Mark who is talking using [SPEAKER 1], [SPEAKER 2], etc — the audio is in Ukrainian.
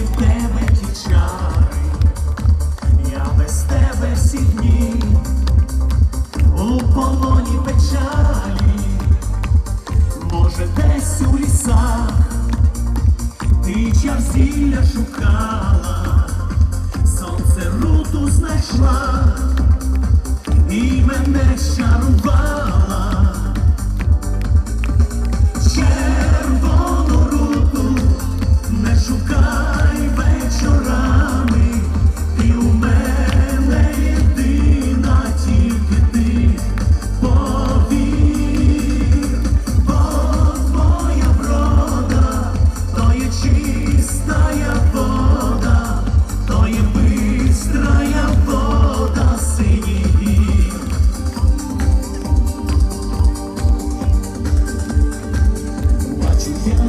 [SPEAKER 1] в тебе ті чари, я без тебе всі дні, у полоні печалі, може, десь у лісах.